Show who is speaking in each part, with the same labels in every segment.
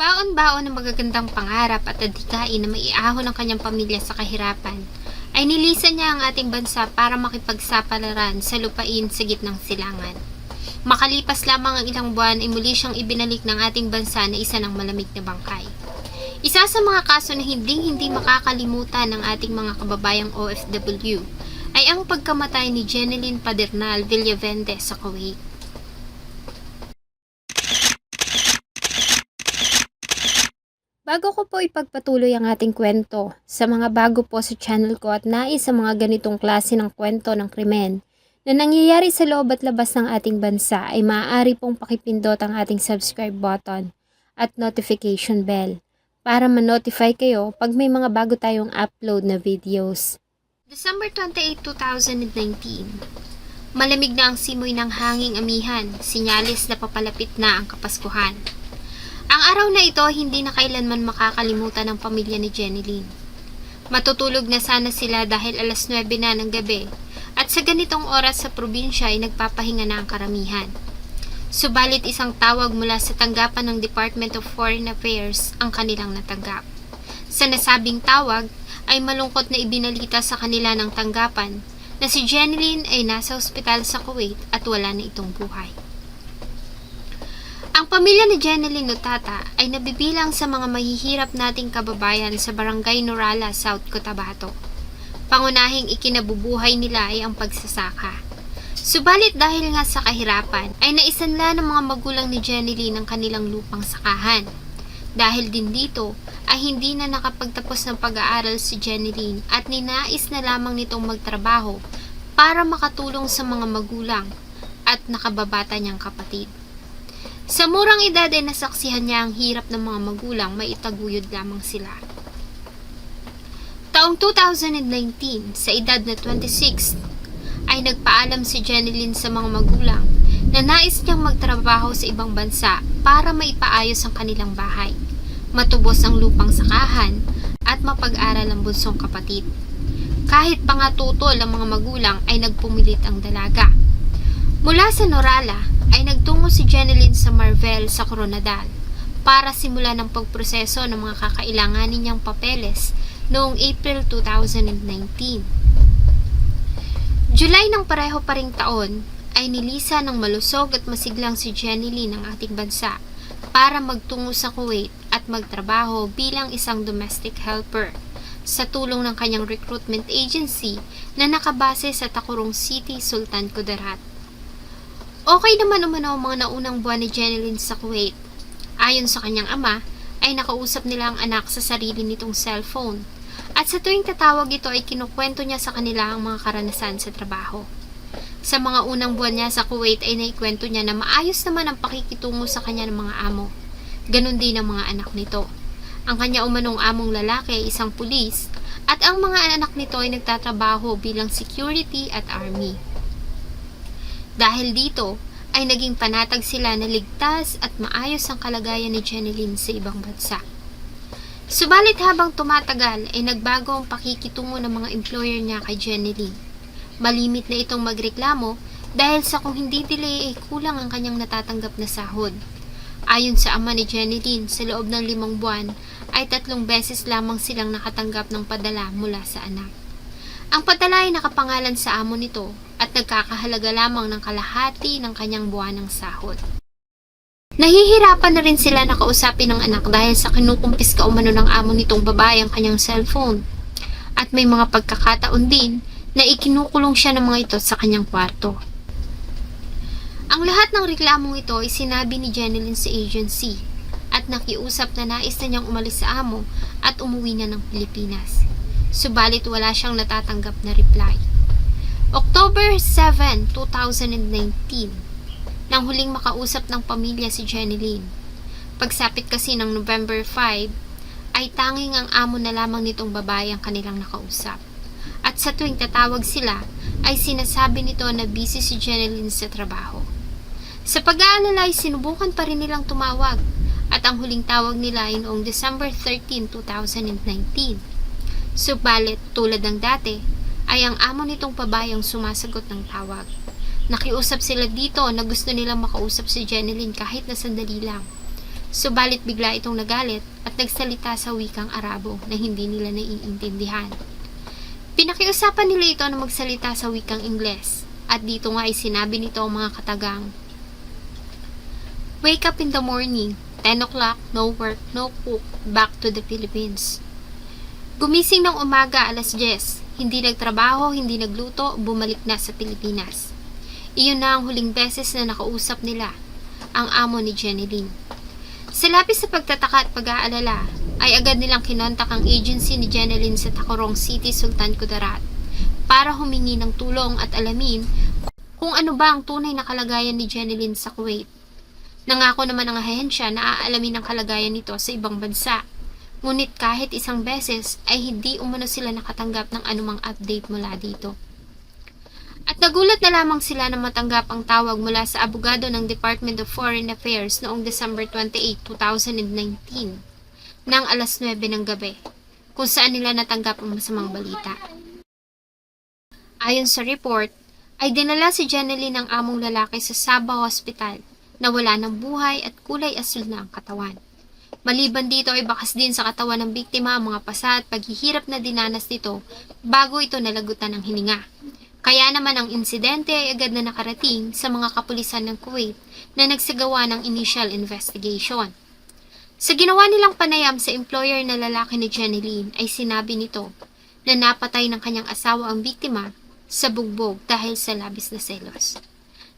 Speaker 1: Baon-baon ng magagandang pangarap at adhikain na maiahon ng kanyang pamilya sa kahirapan, ay nilisan niya ang ating bansa para makipagsapalaran sa lupain sa gitnang silangan. Makalipas lamang ang ilang buwan ay muli siyang ibinalik ng ating bansa na isa ng malamig na bangkay. Isa sa mga kaso na hindi hindi makakalimutan ng ating mga kababayang OFW ay ang pagkamatay ni Jeneline Padernal Villavende sa Kuwait. Bago ko po ipagpatuloy ang ating kwento, sa mga bago po sa channel ko at nais sa mga ganitong klase ng kwento ng krimen na nangyayari sa loob at labas ng ating bansa ay maaari pong pakipindot ang ating subscribe button at notification bell para ma-notify kayo pag may mga bago tayong upload na videos. December 28, 2019 Malamig na ang simoy ng hanging amihan, sinyalis na papalapit na ang Kapaskuhan. Ang araw na ito hindi na kailanman makakalimutan ng pamilya ni Jeneline. Matutulog na sana sila dahil alas 9 na ng gabi at sa ganitong oras sa probinsya ay nagpapahinga na ang karamihan. Subalit isang tawag mula sa tanggapan ng Department of Foreign Affairs ang kanilang natanggap. Sa nasabing tawag ay malungkot na ibinalita sa kanila ng tanggapan na si Jeneline ay nasa ospital sa Kuwait at wala na itong buhay. Ang pamilya ni Jeneline Nutata ay nabibilang sa mga mahihirap nating kababayan sa Barangay Norala, South Cotabato. Pangunahing ikinabubuhay nila ay ang pagsasaka. Subalit dahil nga sa kahirapan, ay naisanla ng mga magulang ni Jeneline ang kanilang lupang sakahan. Dahil din dito, ay hindi na nakapagtapos ng pag-aaral si Jeneline at ninais na lamang nitong magtrabaho para makatulong sa mga magulang at nakababata niyang kapatid. Sa murang edad ay nasaksihan niya ang hirap ng mga magulang may itaguyod lamang sila. Taong 2019, sa edad na 26, ay nagpaalam si Jeneline sa mga magulang na nais niyang magtrabaho sa ibang bansa para maipaayos ang kanilang bahay, matubos ang lupang sakahan, at mapag-aral ang bunsong kapatid. Kahit pangatutol ang mga magulang ay nagpumilit ang dalaga. Mula sa Norala ay nagtungo si Jeneline sa Marvel sa Coronadal para simulan ang pagproseso ng mga kakailanganin niyang papeles noong April 2019. July ng pareho pa ring taon ay nilisa ng malusog at masiglang si Jeneline ng ating bansa para magtungo sa Kuwait at magtrabaho bilang isang domestic helper sa tulong ng kanyang recruitment agency na nakabase sa Takurong City, Sultan Kudarat. Okay naman umano ang mga naunang buwan ni Jeneline sa Kuwait. Ayon sa kanyang ama, ay nakausap nila ang anak sa sarili nitong cellphone. At sa tuwing tatawag ito ay kinukwento niya sa kanila ang mga karanasan sa trabaho. Sa mga unang buwan niya sa Kuwait ay naikwento niya na maayos naman ang pakikitungo sa kanya ng mga amo. Ganon din ang mga anak nito. Ang kanya umanong among lalaki ay isang pulis at ang mga anak nito ay nagtatrabaho bilang security at army. Dahil dito, ay naging panatag sila na ligtas at maayos ang kalagayan ni Jeneline sa ibang bansa. Subalit habang tumatagal ay nagbago ang pakikitungo ng mga employer niya kay Jeneline. Malimit na itong magreklamo dahil sa kung hindi delay ay kulang ang kanyang natatanggap na sahod. Ayon sa ama ni Jeneline, sa loob ng limang buwan ay tatlong beses lamang silang nakatanggap ng padala mula sa anak. Ang padala ay nakapangalan sa amo nito at nagkakahalaga lamang ng kalahati ng kanyang buwanang sahod. Nahihirapan na rin sila na kausapin ng anak dahil sa kinukumpis ka ng amo nitong babae ang kanyang cellphone. At may mga pagkakataon din na ikinukulong siya ng mga ito sa kanyang kwarto. Ang lahat ng reklamong ito ay sinabi ni Jeneline sa agency at nakiusap na nais na niyang umalis sa amo at umuwi na ng Pilipinas. Subalit wala siyang natatanggap na reply. October 7, 2019, nang huling makausap ng pamilya si Jeneline. Pagsapit kasi ng November 5, ay tanging ang amo na lamang nitong babae ang kanilang nakausap. At sa tuwing tatawag sila, ay sinasabi nito na busy si Jeneline sa trabaho. Sa pag-aalala ay sinubukan pa rin nilang tumawag at ang huling tawag nila ay noong December 13, 2019. Subalit, tulad ng dati, ay ang amo nitong babayang sumasagot ng tawag. Nakiusap sila dito na gusto nilang makausap si Jeneline kahit na sandali lang. Subalit bigla itong nagalit at nagsalita sa wikang Arabo na hindi nila naiintindihan. Pinakiusapan nila ito na magsalita sa wikang Ingles at dito nga ay sinabi nito ang mga katagang Wake up in the morning, 10 o'clock, no work, no cook, back to the Philippines. Gumising ng umaga alas 10, hindi nagtrabaho, hindi nagluto, bumalik na sa Pilipinas. Iyon na ang huling beses na nakausap nila, ang amo ni Jenny Lynn. Sa labis sa pagtataka at pag-aalala, ay agad nilang kinontak ang agency ni Jenny Lynn sa Tacorong City, Sultan Kudarat para humingi ng tulong at alamin kung ano ba ang tunay na kalagayan ni Jenny Lynn sa Kuwait. Nangako naman ang ahensya na aalamin ang kalagayan nito sa ibang bansa. Ngunit kahit isang beses ay hindi umano sila nakatanggap ng anumang update mula dito. At nagulat na lamang sila na matanggap ang tawag mula sa abogado ng Department of Foreign Affairs noong December 28, 2019 ng alas 9 ng gabi kung saan nila natanggap ang masamang balita. Ayon sa report, ay dinala si Jeneline ng among lalaki sa Sabah Hospital na wala ng buhay at kulay asul na ang katawan. Maliban dito ay bakas din sa katawan ng biktima ang mga pasa at paghihirap na dinanas nito bago ito nalagutan ng hininga. Kaya naman ang insidente ay agad na nakarating sa mga kapulisan ng Kuwait na nagsagawa ng initial investigation. Sa ginawa nilang panayam sa employer na lalaki ni Jeneline ay sinabi nito na napatay ng kanyang asawa ang biktima sa bugbog dahil sa labis na selos.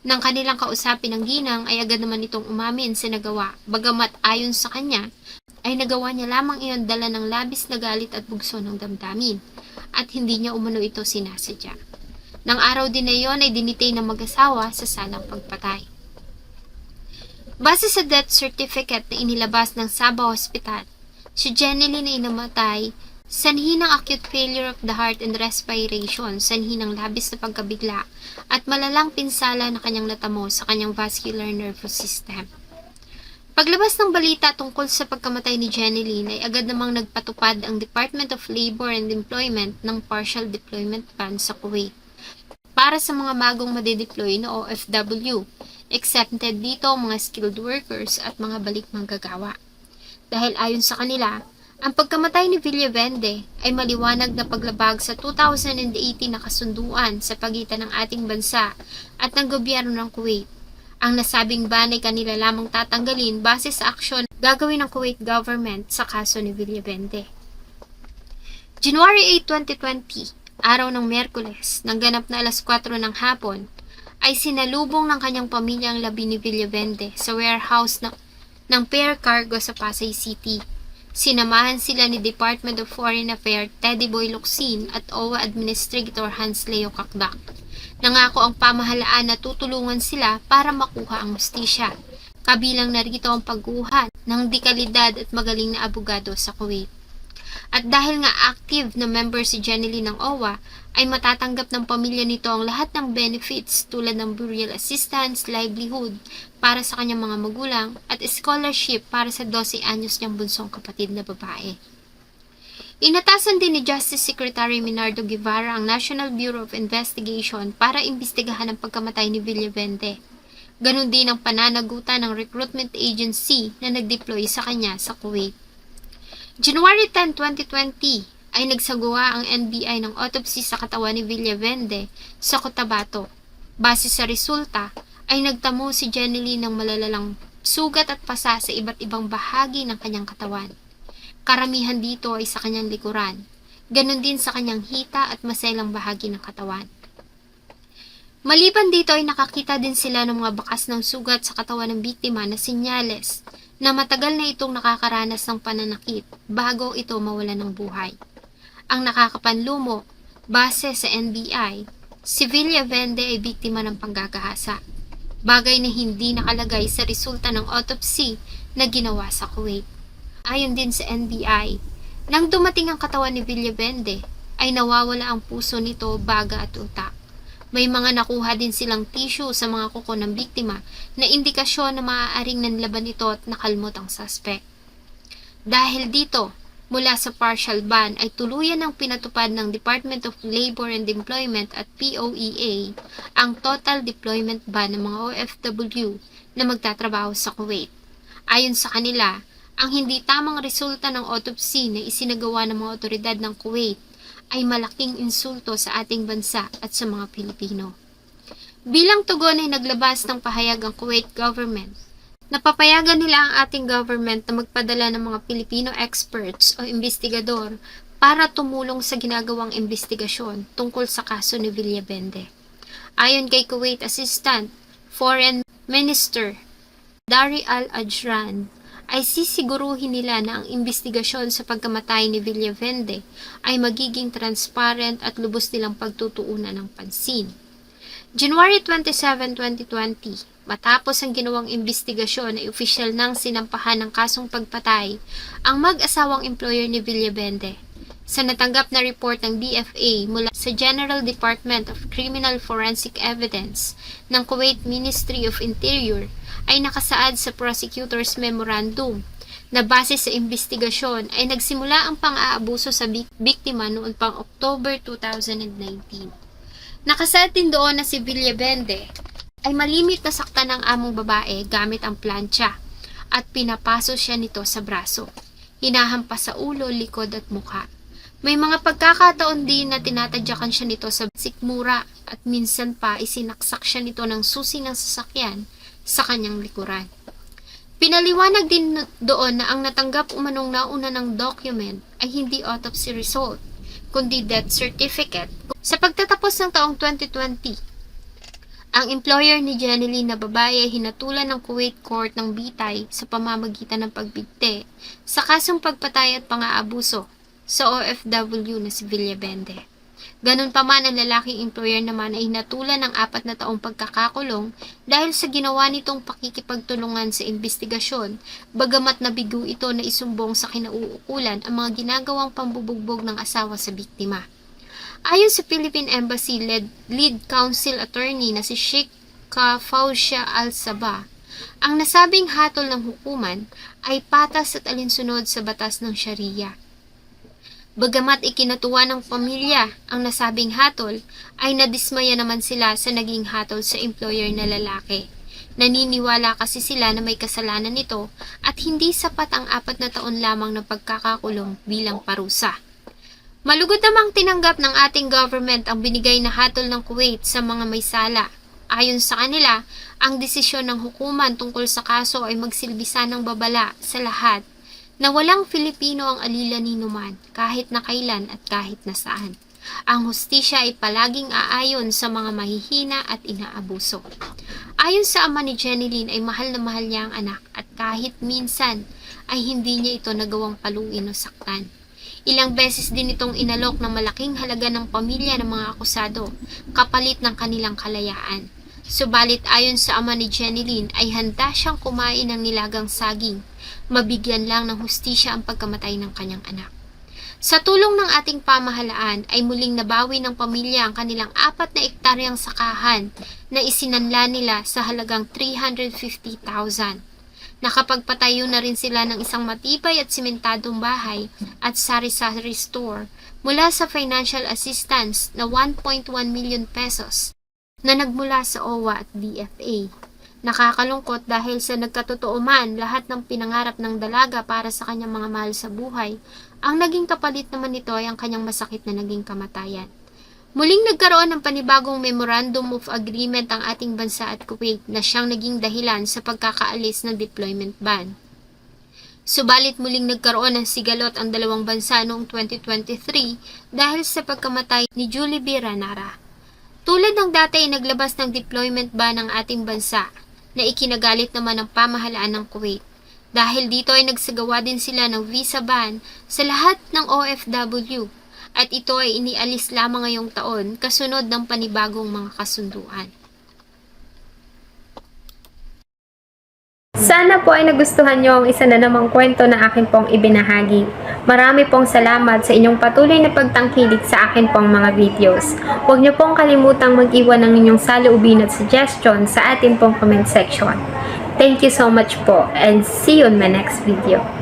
Speaker 1: Nang kanilang kausapin ng ginang ay agad naman itong umamin sa nagawa, bagamat ayon sa kanya ay nagawa niya lamang iyon dala ng labis na galit at bugso ng damdamin at hindi niya umano ito sinasadya. Nang araw din na iyon ay dinitay ng mag-asawa sa salang pagpatay. Base sa death certificate na inilabas ng Sabah Hospital, si Jeneline ay namatay sanhi ng acute failure of the heart and respiration, sanhi ng labis na pagkabigla, at malalang pinsala na kanyang natamo sa kanyang vascular nervous system. Paglabas ng balita tungkol sa pagkamatay ni Jeneline ay agad namang nagpatupad ang Department of Labor and Employment ng partial deployment ban sa Kuwait para sa mga bagong madedeploy na OFW, exempted dito mga skilled workers at mga balik manggagawa. Dahil ayon sa kanila, ang pagkamatay ni Villavende ay maliwanag na paglabag sa 2018 na kasunduan sa pagitan ng ating bansa at ng gobyerno ng Kuwait. Ang nasabing ban ay kanila lamang tatanggalin base sa aksyon gagawin ng Kuwait government sa kaso ni Villavende. January 8, 2020, araw ng Merkules, nang ganap na alas 4 ng hapon, ay sinalubong ng kanyang pamilya ang labi ni Villavende sa warehouse ng, ng Pair Cargo sa Pasay City. Sinamahan sila ni Department of Foreign Affairs Teddy Boy Locsin at OWA Administrator Hans Leo Kakdak. Nangako ang pamahalaan na tutulungan sila para makuha ang hustisya. Kabilang narito ang pagguhan ng dekalidad at magaling na abogado sa Kuwait. At dahil nga active na member si Jeneline ng OWA, ay matatanggap ng pamilya nito ang lahat ng benefits tulad ng burial assistance, livelihood para sa kanyang mga magulang at scholarship para sa 12 anyos niyang bunsong kapatid na babae. Inatasan din ni Justice Secretary Minardo Guevara ang National Bureau of Investigation para imbestigahan ang pagkamatay ni Villavente. Ganon din ang pananagutan ng recruitment agency na nag-deploy sa kanya sa Kuwait. January 10, 2020 ay nagsagawa ang NBI ng autopsy sa katawan ni Villavende sa Cotabato. Base sa resulta, ay nagtamo si Jeneline ng malalalang sugat at pasa sa iba't ibang bahagi ng kanyang katawan. Karamihan dito ay sa kanyang likuran, ganon din sa kanyang hita at maselang bahagi ng katawan. Maliban dito ay nakakita din sila ng mga bakas ng sugat sa katawan ng biktima na sinyales na matagal na itong nakakaranas ng pananakit bago ito mawala ng buhay. Ang nakakapanlumo, base sa NBI, si Villa Vende ay biktima ng panggagahasa, bagay na hindi nakalagay sa resulta ng autopsy na ginawa sa Kuwait. Ayon din sa NBI, nang dumating ang katawan ni Villa Vende, ay nawawala ang puso nito, baga at utak. May mga nakuha din silang tissue sa mga kuko ng biktima na indikasyon na maaaring nanlaban ito at nakalmot ang suspect. Dahil dito, mula sa partial ban ay tuluyan ng pinatupad ng Department of Labor and Employment at POEA ang total deployment ban ng mga OFW na magtatrabaho sa Kuwait. Ayon sa kanila, ang hindi tamang resulta ng autopsy na isinagawa ng mga otoridad ng Kuwait ay malaking insulto sa ating bansa at sa mga Pilipino. Bilang tugon ay naglabas ng pahayag ang Kuwait government. Napapayagan nila ang ating government na magpadala ng mga Pilipino experts o investigador para tumulong sa ginagawang investigasyon tungkol sa kaso ni Villabende. Ayon kay Kuwait Assistant Foreign Minister Dari Al-Ajran, ay sisiguruhin nila na ang investigasyon sa pagkamatay ni Villavende ay magiging transparent at lubos nilang pagtutuunan ng pansin. January 27, 2020, matapos ang ginawang investigasyon ay opisyal nang sinampahan ng kasong pagpatay ang mag-asawang employer ni Villavende. Sa natanggap na report ng DFA mula sa General Department of Criminal Forensic Evidence ng Kuwait Ministry of Interior ay nakasaad sa Prosecutor's Memorandum na base sa investigasyon ay nagsimula ang pang-aabuso sa bik- biktima noon pang October 2019. Nakasaad din doon na si Villabende ay malimit na sakta ng among babae gamit ang plancha at pinapaso siya nito sa braso. Hinahampas sa ulo, likod at mukha. May mga pagkakataon din na tinatadyakan siya nito sa sikmura at minsan pa isinaksak siya nito ng susi ng sasakyan sa kanyang likuran. Pinaliwanag din doon na ang natanggap umanong nauna ng document ay hindi autopsy result, kundi death certificate. Sa pagtatapos ng taong 2020, ang employer ni Jeneline na babae ay hinatulan ng Kuwait Court ng bitay sa pamamagitan ng pagbigte sa kasong pagpatay at pang-aabuso sa OFW na si Villabende. Ganun pa man ang lalaking employer naman ay hinatulan ng apat na taong pagkakakulong dahil sa ginawa nitong pakikipagtulungan sa investigasyon, bagamat nabigo ito na isumbong sa kinauukulan ang mga ginagawang pambubugbog ng asawa sa biktima. Ayon sa Philippine Embassy lead, lead counsel attorney na si Sheikh Fauzia Al-Sabah, ang nasabing hatol ng hukuman ay patas at alinsunod sa batas ng Sharia. Bagamat ikinatuwa ng pamilya ang nasabing hatol, ay nadismaya naman sila sa naging hatol sa employer na lalaki. Naniniwala kasi sila na may kasalanan nito at hindi sapat ang apat na taon lamang ng pagkakakulong bilang parusa. Malugod namang tinanggap ng ating government ang binigay na hatol ng Kuwait sa mga may sala. Ayon sa kanila, ang desisyon ng hukuman tungkol sa kaso ay magsilbisa ng babala sa lahat na walang Filipino ang alilanino man kahit na kailan at kahit na saan. Ang hustisya ay palaging aayon sa mga mahihina at inaabuso. Ayon sa ama ni Jeneline ay mahal na mahal niya ang anak at kahit minsan ay hindi niya ito nagawang paluin o saktan. Ilang beses din itong inalok ng malaking halaga ng pamilya ng mga akusado, kapalit ng kanilang kalayaan. Subalit ayon sa ama ni Jeneline ay handa siyang kumain ng nilagang saging, mabigyan lang ng hustisya ang pagkamatay ng kanyang anak. Sa tulong ng ating pamahalaan ay muling nabawi ng pamilya ang kanilang apat na ektaryang sakahan na isinanla nila sa halagang 350,000. Nakapagpatayo na rin sila ng isang matibay at simentadong bahay at sari-sari store mula sa financial assistance na 1.1 million pesos na nagmula sa OWA at DFA. Nakakalungkot dahil sa nagkatotoo man lahat ng pinangarap ng dalaga para sa kanyang mga mahal sa buhay, ang naging kapalit naman nito ay ang kanyang masakit na naging kamatayan. Muling nagkaroon ng panibagong Memorandum of Agreement ang ating bansa at Kuwait na siyang naging dahilan sa pagkakaalis ng deployment ban. Subalit muling nagkaroon ng sigalot ang dalawang bansa noong 2023 dahil sa pagkamatay ni Julie B. Ranara. Tulad ng dati ay naglabas ng deployment ban ang ating bansa na ikinagalit naman ng pamahalaan ng Kuwait. Dahil dito ay nagsagawa din sila ng visa ban sa lahat ng OFW at ito ay inialis lamang ngayong taon kasunod ng panibagong mga kasunduan.
Speaker 2: Sana po ay nagustuhan nyo ang isa na namang kwento na akin pong ibinahagi. Marami pong salamat sa inyong patuloy na pagtangkilik sa akin pong mga videos. Huwag nyo pong kalimutang mag-iwan ng inyong saloobin at suggestion sa atin pong comment section. Thank you so much po and see you in my next video.